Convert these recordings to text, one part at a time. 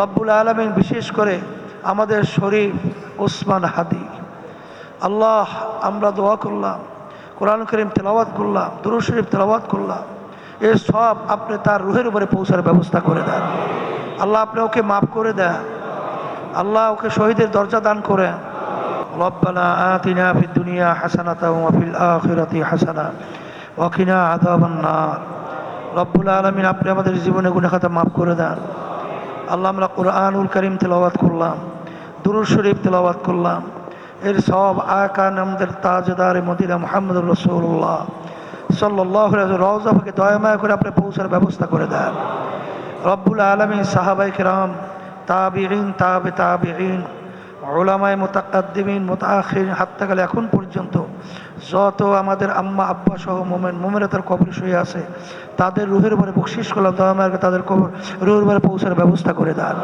রব্বুল আলমিন বিশেষ করে আমাদের শরীফ ওসমান হাদি। আল্লাহ, আমরা দোয়া করলাম, কোরআন করিম তেলাওয়াত করলাম দুরু শরীফ তেলাওয়াত করলাম, এ সব আপনি তার রুহের উপরে পৌঁছার ব্যবস্থা করে দেন। আল্লাহ আপনি ওকে মাফ করে দেন। আল্লাহ ওকে শহীদের দরজা দান করেন। দুনিয়া হাসানা রব্বুল আলামিন আপনি আমাদের জীবনে গুণাখাতা মাফ করে দেন। আল্লাহ আমরা কোরআনুল করিম তেলাওয়াত করলাম দুরুল শরীফ তেলাওয়াত করলাম। এর সব আকান আমাদের তাজদার মদিনা মোহাম্মদ রসুল্লাহ সাল্লাহ রওজাফাকে দয়াময় করে আপনি পৌঁছার ব্যবস্থা করে দেন। রব্বুল আলমী সাহাবাই কিরাম তাবিহীন তাবে তাবিহীন ওলামায় মোতাকাদ্দিমিন মোতাখির হাত্তা গেলে এখন পর্যন্ত যত আমাদের আম্মা, আব্বা সহ মোমেন মোমেরা তার কবর শুয়ে আছে, তাদের রুহের উপরে বকশিস করলাম দয়াময়কে তাদের কবর, রুহের উপরে পৌঁছার ব্যবস্থা করে দেন।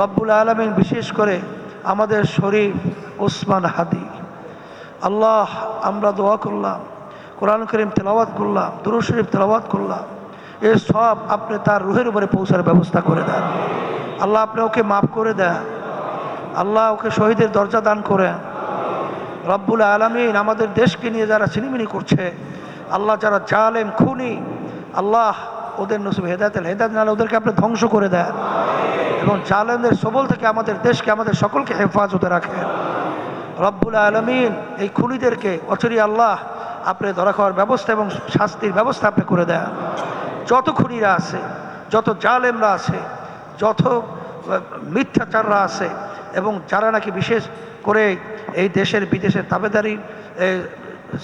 রব্বুল আলমিন বিশেষ করে আমাদের শরীফ ওসমান হাদি। আল্লাহ, আমরা দোয়া করলাম, কোরআন করিম তেলাওয়াত করলাম দুরু শরীফ তেলাওয়াত করলাম, এ সব আপনি তার রুহের উপরে পৌঁছার ব্যবস্থা করে দেন। আল্লাহ আপনি ওকে মাফ করে দেন। আল্লাহ ওকে শহীদের দরজা দান করেন। রব্বুল আলমিন আমাদের দেশকে নিয়ে যারা চিনিমিনি করছে, আল্লাহ যারা জালেম, খুনি, আল্লাহ ওদের নসিব হেদায়ত হেদায়ত নাহলে ওদেরকে আপনি ধ্বংস করে দেন। এবং জালেমদের সবল থেকে আমাদের দেশকে, আমাদের সকলকে হেফাজতে রাখেন। রব্বুল আলমিন এই খুনিদেরকে অচরি আল্লাহ আপনি ধরা খাওয়ার ব্যবস্থা এবং শাস্তির ব্যবস্থা আপনি করে দেন। যত খুনিরা আছে, যত জালেমরা আছে, যত মিথ্যাচাররা আছে, এবং যারা নাকি বিশেষ করে এই দেশের বিদেশের তাবেদারি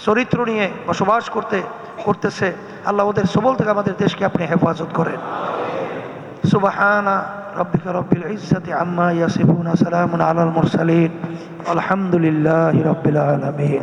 চরিত্র নিয়ে বসবাস করতে, করতেছে, আল্লাহ ওদের সবল থেকে আমাদের দেশকে আপনি হেফাজত করেন। সুবাহানা ربك رب العزة عما আম্মা سلام على المرسلين الحمد لله رب আলামিন।